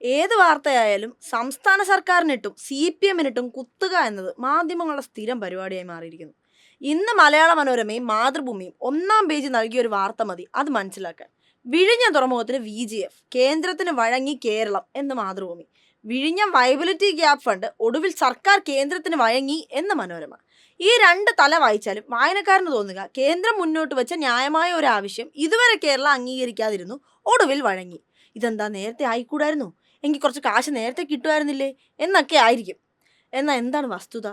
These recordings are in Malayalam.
ഏത് വാർത്തയായാലും സംസ്ഥാന സർക്കാരിനിട്ടും സി പി എമ്മിനിട്ടും കുത്തുക എന്നത് മാധ്യമങ്ങളുടെ സ്ഥിരം പരിപാടിയായി മാറിയിരിക്കുന്നു. ഇന്ന് മലയാള മനോരമയും മാതൃഭൂമിയും ഒന്നാം പേജ് നൽകിയ ഒരു വാർത്ത മതി അത് മനസ്സിലാക്കാൻ. വിഴിഞ്ഞ തുറമുഖത്തിന് വി ജി എഫ് കേന്ദ്രത്തിന് വഴങ്ങി കേരളം എന്ന് മാതൃഭൂമി. വിഴിഞ്ഞ വയബിലിറ്റി ഗ്യാപ്പ് ഫണ്ട് ഒടുവിൽ സർക്കാർ കേന്ദ്രത്തിന് വഴങ്ങി എന്ന് മനോരമ. ഈ രണ്ട് തല വായിച്ചാലും വായനക്കാരന് തോന്നുക കേന്ദ്രം മുന്നോട്ട് വെച്ച ന്യായമായ ഒരു ആവശ്യം ഇതുവരെ കേരളം അംഗീകരിക്കാതിരുന്നു ഒടുവിൽ വഴങ്ങി. ഇതെന്താ നേരത്തെ ആയിക്കൂടായിരുന്നു? എങ്കിൽ കുറച്ച് കാശ് നേരത്തെ കിട്ടുമായിരുന്നില്ലേ എന്നൊക്കെ ആയിരിക്കും. എന്നാൽ എന്താണ് വസ്തുത?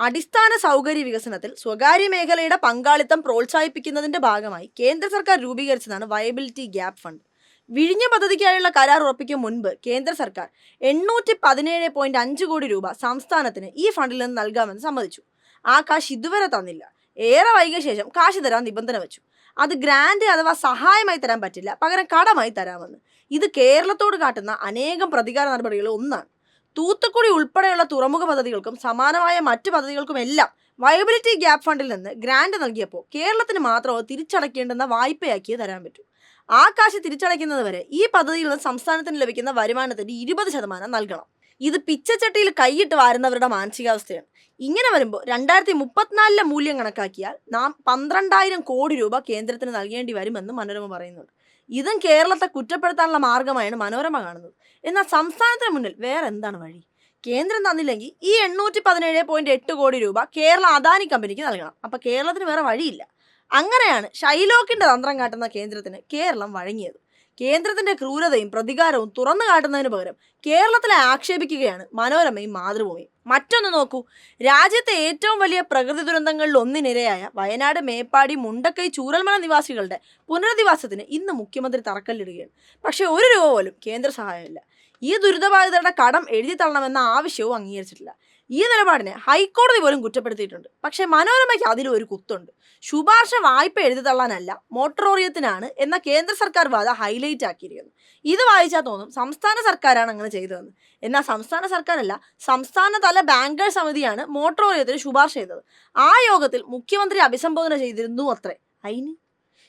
അടിസ്ഥാന സൗകര്യ വികസനത്തിൽ സ്വകാര്യ മേഖലയുടെ പങ്കാളിത്തം പ്രോത്സാഹിപ്പിക്കുന്നതിന്റെ ഭാഗമായി കേന്ദ്ര സർക്കാർ രൂപീകരിച്ചതാണ് വയബിലിറ്റി ഗ്യാപ്പ് ഫണ്ട്. വിഴിഞ്ഞ പദ്ധതിക്കായുള്ള കരാർ ഉറപ്പിക്കും മുൻപ് കേന്ദ്ര സർക്കാർ എണ്ണൂറ്റി പതിനേഴ് പോയിന്റ് അഞ്ച് കോടി രൂപ സംസ്ഥാനത്തിന് ഈ ഫണ്ടിൽ നിന്ന് നൽകാമെന്ന് സമ്മതിച്ചു. ആ കാശ് ഇതുവരെ തന്നില്ല. ഏറെ വൈകിയ ശേഷം കാശ് തരാൻ നിബന്ധന വെച്ചു. അത് ഗ്രാൻഡ് അഥവാ സഹായമായി തരാൻ പറ്റില്ല. പകരം കടമായി തരാമെന്ന്. ഇത് കേരളത്തോട് കാട്ടുന്ന അനേകം പ്രതികാര നടപടികളിൽ ഒന്നാണ്. തൂത്തുക്കുടി ഉൾപ്പെടെയുള്ള തുറമുഖ പദ്ധതികൾക്കും സമാനമായ മറ്റ് പദ്ധതികൾക്കുമെല്ലാം വയബിലിറ്റി ഗ്യാപ്പ് ഫണ്ടിൽ നിന്ന് ഗ്രാൻഡ് നൽകിയപ്പോൾ കേരളത്തിന് മാത്രം തിരിച്ചടയ്ക്കേണ്ടുന്ന വായ്പയാക്കിയേ തരാൻ പറ്റൂ. ആ കാശ് തിരിച്ചടയ്ക്കുന്നത് വരെ ഈ പദ്ധതിയിൽ നിന്ന് സംസ്ഥാനത്തിന് ലഭിക്കുന്ന വരുമാനത്തിന്റെ ഇരുപത് ശതമാനം നൽകണം. ഇത് പിച്ചച്ചട്ടിയിൽ കൈയിട്ട് വാരുന്നവരുടെ മാനസികാവസ്ഥയാണ്. ഇങ്ങനെ വരുമ്പോൾ രണ്ടായിരത്തി മുപ്പത്തിനാലിലെ മൂല്യം കണക്കാക്കിയാൽ നാം പന്ത്രണ്ടായിരം കോടി രൂപ കേന്ദ്രത്തിന് നൽകേണ്ടി വരുമെന്ന് മനോരമ പറയുന്നുണ്ട്. ഇതും കേരളത്തെ കുറ്റപ്പെടുത്താനുള്ള മാർഗമായാണ് മനോരമ കാണുന്നത്. എന്നാൽ സംസ്ഥാനത്തിന് മുന്നിൽ വേറെ എന്താണ് വഴി? കേന്ദ്രം തന്നില്ലെങ്കിൽ ഈ എണ്ണൂറ്റി പതിനേഴ് പോയിന്റ് എട്ട് കോടി രൂപ കേരള അദാനി കമ്പനിക്ക് നൽകണം. അപ്പൊ കേരളത്തിന് വേറെ വഴിയില്ല. അങ്ങനെയാണ് ഷൈലോക്കിന്റെ തന്ത്രം കാട്ടുന്ന കേന്ദ്രത്തിന് കേരളം വഴങ്ങിയത്. കേന്ദ്രത്തിന്റെ ക്രൂരതയും പ്രതികാരവും തുറന്നു കാട്ടുന്നതിന് പകരം കേരളത്തിലെ ആക്ഷേപിക്കുകയാണ് മനോരമയും മാതൃഭൂമിയും. മറ്റൊന്ന് നോക്കൂ. രാജ്യത്തെ ഏറ്റവും വലിയ പ്രകൃതി ദുരന്തങ്ങളിൽ ഒന്നിനിരയായ വയനാട് മേപ്പാടി മുണ്ടക്കൈ ചൂരൽമല നിവാസികളുടെ പുനരധിവാസത്തിന് ഇന്ന് മുഖ്യമന്ത്രി തറക്കല്ലിടുകയാണ്. പക്ഷേ ഒരു രൂപ പോലും കേന്ദ്ര സഹായമില്ല ഈ ദുരിതബാധിതരുടെ കടം എഴുതി തള്ളണമെന്ന ആവശ്യവും അംഗീകരിച്ചിട്ടില്ല. ഈ നിലപാടിനെ ഹൈക്കോടതി പോലും കുറ്റപ്പെടുത്തിയിട്ടുണ്ട്. പക്ഷേ മനോരമയ്ക്ക് അതിലും ഒരു കുത്തുണ്ട്. ശുപാർശ വായ്പ എഴുതി തള്ളാനല്ല മോട്ടറോറിയത്തിനാണ് എന്ന കേന്ദ്ര സർക്കാർ വാദ ഹൈലൈറ്റ് ആക്കിയിരിക്കുന്നു. ഇത് വായിച്ചാൽ തോന്നും സംസ്ഥാന സർക്കാരാണ് അങ്ങനെ ചെയ്തതെന്ന്. എന്നാൽ സംസ്ഥാന സർക്കാരല്ല സംസ്ഥാന തല ബാങ്കേഴ്സ് സമിതിയാണ് മോട്ടറോറിയത്തിന് ശുപാർശ ചെയ്തത്. ആ യോഗത്തിൽ മുഖ്യമന്ത്രി അഭിസംബോധന ചെയ്തിരുന്നു അത്രേ. അതിന്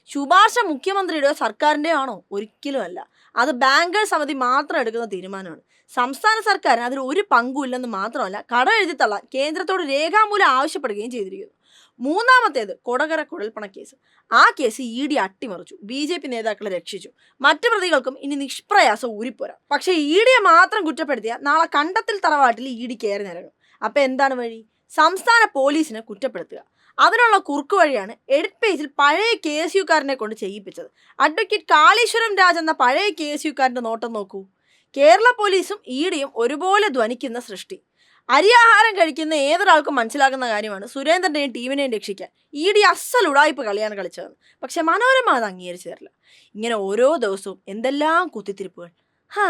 ശുപാർശ മുഖ്യമന്ത്രിയുടെയോ സർക്കാരിന്റെയോ ആണോ ഒരിക്കലും അല്ല അത് ബാങ്കേഴ്സ് സമിതി മാത്രം എടുക്കുന്ന തീരുമാനമാണ്. സംസ്ഥാന സർക്കാരിന് അതിൽ ഒരു പങ്കുമില്ലെന്ന് മാത്രമല്ല കടം എഴുതിത്തള്ളാൻ കേന്ദ്രത്തോട് രേഖാമൂലം ആവശ്യപ്പെടുകയും ചെയ്തിരിക്കുന്നു. മൂന്നാമത്തേത് കൊടകര കുഴൽപ്പണ കേസ്. ആ കേസ് ഇ ഡി അട്ടിമറിച്ചു. ബി ജെ പി നേതാക്കളെ രക്ഷിച്ചു. മറ്റു പ്രതികൾക്കും ഇനി നിഷ്പ്രയാസം ഊരിപ്പോരാം. പക്ഷേ ഇ ഡിയെ മാത്രം കുറ്റപ്പെടുത്തിയ നാളെ കണ്ടത്തിൽ തറവാട്ടിൽ ഇ ഡി കയറി നിരങ്ങും അപ്പം എന്താണ് വഴി? സംസ്ഥാന പോലീസിനെ കുറ്റപ്പെടുത്തുക. അതിനുള്ള കുറുക്ക് വഴിയാണ് എഡിറ്റ് പേജിൽ പഴയ കെ എസ് യുക്കാരനെ കൊണ്ട് ചെയ്യിപ്പിച്ചത്. അഡ്വക്കേറ്റ് കാളീശ്വരം രാജ് എന്ന പഴയ കെ എസ് യുക്കാരന്റെ നോട്ടം നോക്കൂ. കേരള പോലീസും ഇ ഡിയും ഒരുപോലെ ധ്വനിക്കുന്ന സൃഷ്ടി. അരിയാഹാരം കഴിക്കുന്ന ഏതൊരാൾക്കും മനസ്സിലാകുന്ന കാര്യമാണ് സുരേന്ദ്രന്റെയും ടീമിനെയും രക്ഷിക്കാൻ. ഇ ഡി അസൽ ഉടായ്പ കളിയാണ് കളിച്ചതെന്ന്. പക്ഷെ മനോരമ അത് അംഗീകരിച്ചു തരില്ല ഇങ്ങനെ ഓരോ ദിവസവും എന്തെല്ലാം കുത്തിത്തിരിപ്പുകൾ. ഹാ.